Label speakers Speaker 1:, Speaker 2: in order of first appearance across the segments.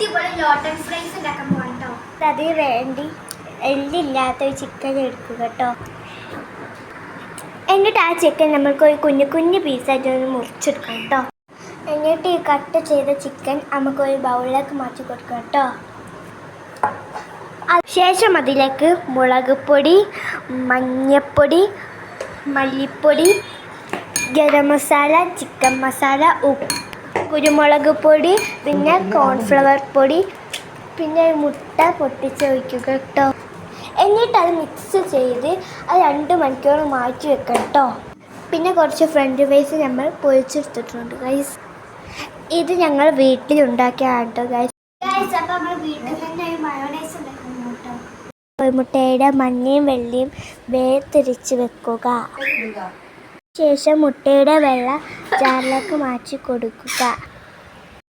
Speaker 1: അടിപൊളി ലോട്ടൺ ഫ്രൈസ് ഉണ്ടാക്കാൻ പോകാം കേട്ടോ
Speaker 2: അത് വേണ്ടി എല്ലില്ലാത്ത ഒരു ചിക്കൻ എടുക്കുക കേട്ടോ എന്നിട്ട് ആ ചിക്കൻ നമ്മൾക്ക് ഒരു കുഞ്ഞു കുഞ്ഞു പീസായിട്ട് ഒന്ന് മുറിച്ചെടുക്കാം കേട്ടോ എന്നിട്ട് ഈ കട്ട് ചെയ്ത ചിക്കൻ നമുക്ക് ഒരു ബൗളിലേക്ക് മാറ്റി കൊടുക്കാം കേട്ടോ ശേഷം അതിലേക്ക് മുളക് പൊടി മഞ്ഞപ്പൊടി മല്ലിപ്പൊടി ഗരം മസാല ചിക്കൻ മസാല ഉപ്പ് കുരുമുളക് പൊടി പിന്നെ കോൺഫ്ലവർ പൊടി പിന്നെ മുട്ട പൊട്ടിച്ച് വയ്ക്കുക കേട്ടോ. എന്നിട്ട് അത് മിക്സ് ചെയ്ത് അത് രണ്ട് മണിക്കൂർ മാറ്റി വെക്കാം കേട്ടോ. പിന്നെ കുറച്ച് ഫ്രണ്ട് വൈസ് നമ്മൾ പൊരിച്ചെടുത്തിട്ടുണ്ട് ഗൈസ് ഇത് ഞങ്ങൾ വീട്ടിൽ ഉണ്ടാക്കിയാണ് കേട്ടോ ഗൈസ്
Speaker 1: ഗൈസ് അപ്പോൾ നമ്മൾ വീട്ടിൽ തന്നെ ഒരു മയോണൈസ് ഉണ്ടാക്കുന്നു കേട്ടോ.
Speaker 2: മുട്ടയുടെ മഞ്ഞയും വെള്ളയും വേർതിരിച്ച് വെക്കുക. ശേഷം മുട്ടയുടെ വെള്ള ജാറിലേക്ക് മാറ്റി കൊടുക്കുക.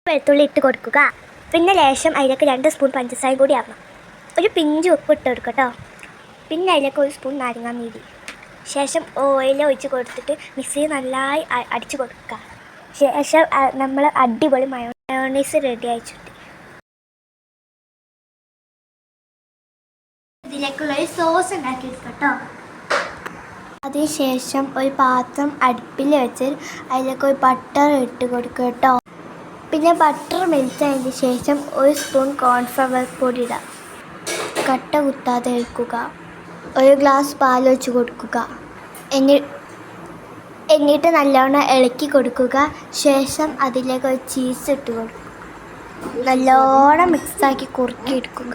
Speaker 2: വെളുത്തുള്ളി ഇട്ട് കൊടുക്കുക. പിന്നെ ലേശം അതിലേക്ക് രണ്ട് സ്പൂൺ പഞ്ചസാരയും കൂടി ആവണം. ഒരു പിഞ്ച് ഉപ്പ് ഇട്ട് കൊടുക്കുക കേട്ടോ പിന്നെ അതിലേക്ക് ഒരു സ്പൂൺ നാരങ്ങാ നീര്. ശേഷം ഓയിൽ ഒഴിച്ച് കൊടുത്തിട്ട് മിക്സി നന്നായി അടിച്ച് കൊടുക്കുക. ശേഷം നമ്മൾ അടിപൊളി മയോ മയോണൈസ് റെഡി അയച്ചിട്ട്
Speaker 1: ഇതിലേക്കുള്ള ഒരു സോസ് ഉണ്ടാക്കിയെടുക്കാം കേട്ടോ
Speaker 2: അതിനുശേഷം ഒരു പാത്രം അടുപ്പിൽ വെച്ച് അതിലേക്ക് ഒരു ബട്ടർ ഇട്ട് കൊടുക്കുക കേട്ടോ. പിന്നെ ബട്ടർ മെൽറ്റായതിന് ശേഷം ഒരു സ്പൂൺ കോൺഫ്ലവർ പൊടി ഇടാം കട്ട കുത്താതെ എടുക്കുക ഒരു ഗ്ലാസ് പാൽ വെച്ച് കൊടുക്കുക. എന്നി എന്നിട്ട് നല്ലവണ്ണം ഇളക്കി കൊടുക്കുക. ശേഷം അതിലേക്ക് ഒരു ചീസ് ഇട്ട് കൊടുക്കുക. നല്ലോണം മിക്സാക്കി കുറുക്കി എടുക്കുക.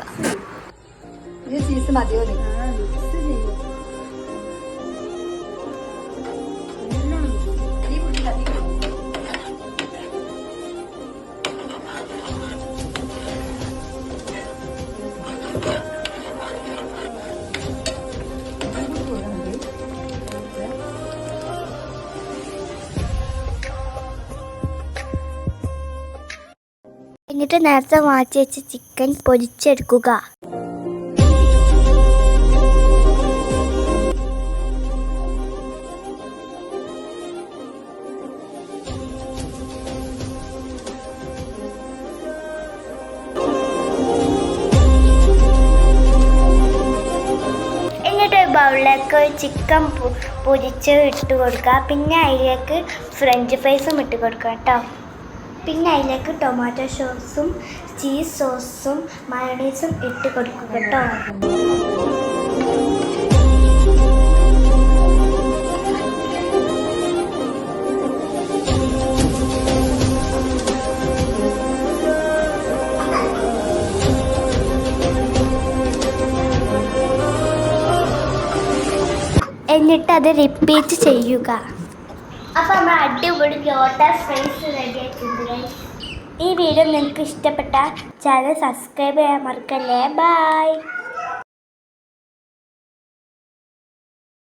Speaker 3: ചീസ് മതിയോ
Speaker 2: എന്നിട്ട് നേരത്തെ മാറ്റി വെച്ച ചിക്കൻ പൊരിച്ചെടുക്കുക. ബൗളിലേക്ക് ചിക്കൻ പൊരിച്ച് ഇട്ട് കൊടുക്കുക. പിന്നെ അതിലേക്ക് ഫ്രഞ്ച് ഫ്രൈസും ഇട്ട് കൊടുക്കുക കേട്ടോ. പിന്നെ അതിലേക്ക് ടൊമാറ്റോ സോസും ചീസ് സോസും മയോണൈസും ഇട്ട് കൊടുക്കുക കേട്ടോ. എന്നിട്ട് അത് റിപ്പീറ്റ് ചെയ്യുക. അപ്പോൾ നമ്മൾ അടിപൊളി. ഈ വീഡിയോ നിങ്ങൾക്ക് ഇഷ്ടപ്പെട്ട ചാനൽ സബ്സ്ക്രൈബ് ചെയ്യാൻ മറക്കല്ലേ ബൈ